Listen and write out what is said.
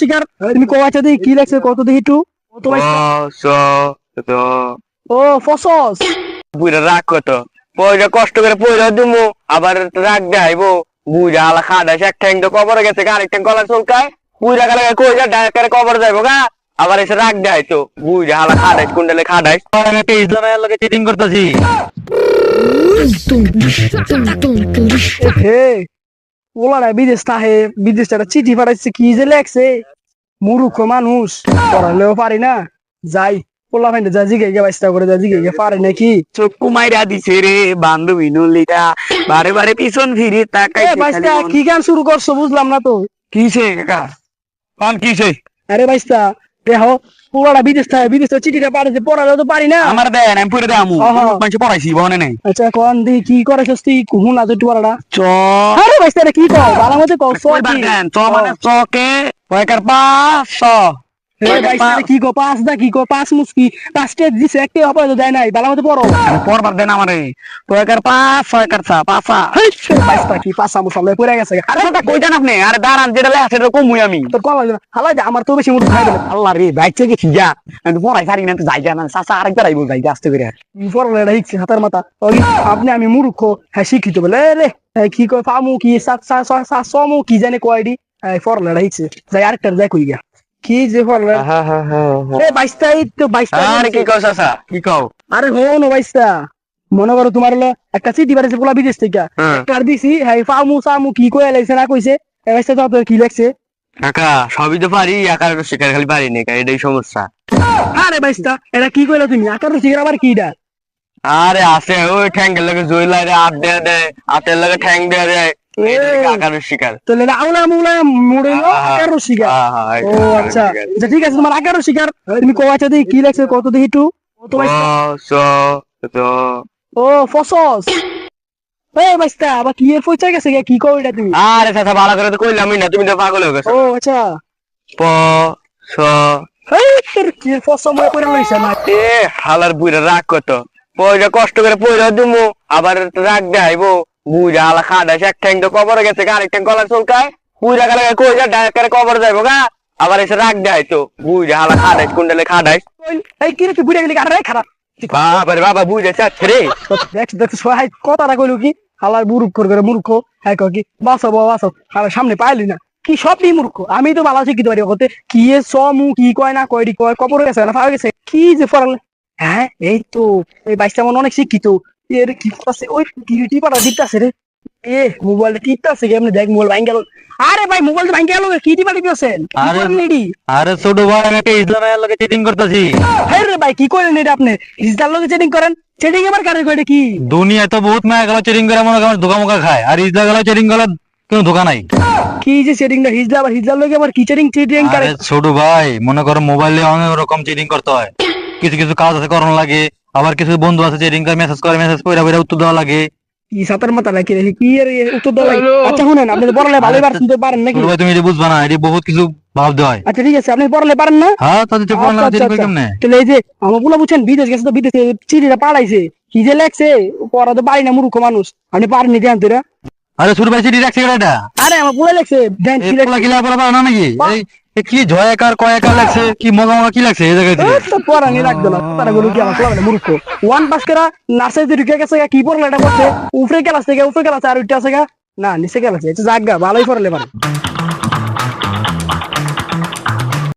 শিকার? তুমি কোয়াচা দিয়ে কি লাগছে? কত দেখি একটু? ও তো ভাই স তো ও ফসস! বুড়া রাগ কত? পয়সা কষ্ট করে পয়সা দিমু আবার রাগ দেখাইবো। বুড়া আলা খাডা এক ঠ্যাং তো কবর গেছে আরেক ঠ্যাং গলা চুলকায়। বুড়া গেলে কইরা ডাকারে কবর যাইবো গা। আবার এসে রাগ দেখাই তো বুড়া আলা খাডাইস কুন্ডলে খাডাইস ইসলামের লগে চিটিং করতেছি হে ওলারা বিদেশ তাহে বিদেশ একটা চিঠি পাঠাইছে কি যে লেখছে? মূর্খ মানুষ। পড়ালেও পারি না। যাই পোলা ফাইন্ডে যা জিগে গে বাইস্তা করে যা জিগে গে পারে নাকি? চক্ষু মাইরা দিছে রে বান্ধবী নলিটা বারে বারে পিছন ফিরে তাকাই বাইস্তা কি গান শুরু করছ? বুঝলাম না তো। কিসে কাকা? কোন কিসে? আরে বাইস্তা দেখো পুরাটা বিদেশ থাকে বিদেশ চিঠিটা পাঠাইছে পড়ালে তো পারি না। আমার দেন আমি পড়ে দামু মানুষ পড়াইছি বনে নাই। আচ্ছা কোন দি কি করে সস্তি কুহুন আছে তো পড়াটা। চ। আরে ভাই কি কও ভালো মতো কও চ মানে চকে কয়কার এটা কি দা কি কো পাঁচ মুসকি। পাঁচটা দিছে একটা অপরাধ দেয় নাই ভালো মতো পড়ো পড়বার দেন আমারে। কয়কার পাঁচ ছয়কার চা পাঁচা বাইস্তা কি পাঁচ আমু সামনে পড়ে গেছে। আরে সেটা কই দেন আপনি? আরে দাঁড়ান যেটা লেখা সেটা কমুই আমি। তোর কল হালাই আমার তো বেশি মুখ খাই আল্লাহ রে বাইচে গেছি যা। আমি তো পড়াই পারি না তো যাই না চাচা আরেকবার আইবো যাই আস্তে করে। পড়লে এটা হিকছে হাতের মাথা। আপনি আমি মূর্খ। হ্যাঁ শিক্ষিত বলে রে হ্যাঁ, কি কয় পামু কি সাত সমু কি জানে কয়ডি পড়লে এটা যাই আরেকটা যাই কই গিয়া কি যে পড়লে এ বাইশটা এই তো বাইশটা আরে কি কও চাচা কি কও? আরে হো বাইশটা। মনে করো তোমার হলো একটা চিঠি বাড়িছে পোলা বিদেশ থেকে। হ্যাঁ। একটা দিছি হ্যাঁ ফামু সামু কি কয়ে লাগছে না কইছে এ বাইশটা তো আপনার কি লাগছে কাকা সবই তো পারি আকার শিকার খালি পারি না এটাই সমস্যা। আরে বাইশটা এটা কি কইলা তুমি? আকার শিখে আবার কিটা আরে আছে ওই ঠ্যাঙ্গের লগে জয় লাগে হাত দেয়া দেয় হাতের লগে ঠ্যাং দেয়া দেয়। শিকার। তো লেলা আউলা মুলা মুড়ে আকার শিখা ও আচ্ছা। আচ্ছা ঠিক আছে তোমার আকারও শিকার। তুমি কি লাগছে কত দেখি একটু। ও তো। ফসস। এ বাইস্তা আবার কি এর পয়সা গেছে কি কও এটা তুমি? আরে চাচা ভালো করে তো কইলামই না তুমি তো পাগল হয়ে গেছো। ও আচ্ছা। প স। এই তোর কি এর ফসস মনে করে লইছে না এ হালার বুইরা রাগ কত পয়সা কষ্ট করে পয়সা দিমু আবার রাগ দেখাইবো। বুঝা হালা খাডাইস এক ঠ্যাং তো কবর গেছে আরেক ঠ্যাং গলা চুলকায়। বুঝা গেলে কইরা ডাকারে কবর যাইবো গা। আবার এসে রাগ দেখাই তো বুঝা হালা খাডাইস কুন্ডলে খাডাইস এই কি রে তুই বুড়ে গেলি আরে খারাপ। বাবা রে বাবা বুঝে রে। দেখ দেখ সহায় কথাটা কইলো কি? মূর্খ করে মূর্খ হ্যাঁ কি? বাসো সামনে পাইলি না। কি সবই মূর্খ। আমি তো ভালো শিখিতে পারি ওতে কি এ সমু কি কয় না কয়ডি কয় কবর গেছে না পাওয়া গেছে। কি যে পড়ালে হ্যাঁ এই তো এই বাইশটা মনে অনেক শিক্ষিত। এর কি আছে? ওই পাড়া দিতেছে রে? এ মোবাইল টিপতাছে কি আপনি দেখ মোবাইল ভাঙ গেল। আরে ভাই মোবাইল ভাঙ গেল কি? টিপা টিপতেছেন আরে- নেডি আরে ছোট ভাই একটা ইসলামের লগে চিটিং করতেছি। হ্যাঁ রে ভাই কি করেন এটা আপনি? ইসদার লগে চেটিং করেন? চেটিং এবার কারে কয়টা কি? দুনিয়ায় তো বহুত মায়া গেল চিটিং করে মনে করেন ধোকা মোকা খায়। আর ইসলা গেল চিটিং করে কোনো ধোকা নাই। কি যে সেটিংটা হিজলা আবার হিজলার লগে আবার কি চেটিং চেটিং করে? আরে ছোট ভাই মনে করো মোবাইলে অনেক রকম চিটিং করতে হয়। কিছু কিছু কাজ আছে করানো লাগে। আবার কিছু বন্ধু আছে চিটিং করে মেসেজ করে মেসেজ করে করে উত্তর দেওয়া লাগে। কি সাতার মাথা নাকি রে? কি এর উত্তর দেওয়া লাগে? আচ্ছা শুনেন আপনি তো পড়ালে ভালোই পারছেন তো পারেন নাকি? ভাই তুমি এটা বুঝবা না এটা বহুত কিছু ভাবতে হয়। আচ্ছা ঠিক আছে আপনি পড়ালে পারেন না? হ্যাঁ তাদের তো আচ্ছা, চিটিং আচ্ছা, কেমনে? তাহলে এই যে আমার পোলা বুঝছেন বিদেশ গেছে তো বিদেশে চিঠিটা পাঠাইছে। কি যে লেখছে পড়া তো পারি না মূর্খ মানুষ। আপনি পারেননি দেন তোরা আরে ভাই চিঠি রাখছে এটা? আরে আমার পোলা লেখছে দেন কি লেখছে পোলা কিলা পড়া পারে না নাকি? এই কি জয়াকার, কয়াকার লাগছে, কি মগা মগা কি লাগছে এই জায়গায় তো কি আমার মূর্খ? ওয়ান পাস করা নার্সারিতে ঢুকে গেছে কি পড়লে এটা করছে উপরে থেকে উপরে ক্লাস আর উঠতে আছে না, নিচে আছে জাগা, ভালোই পড়লে পারে।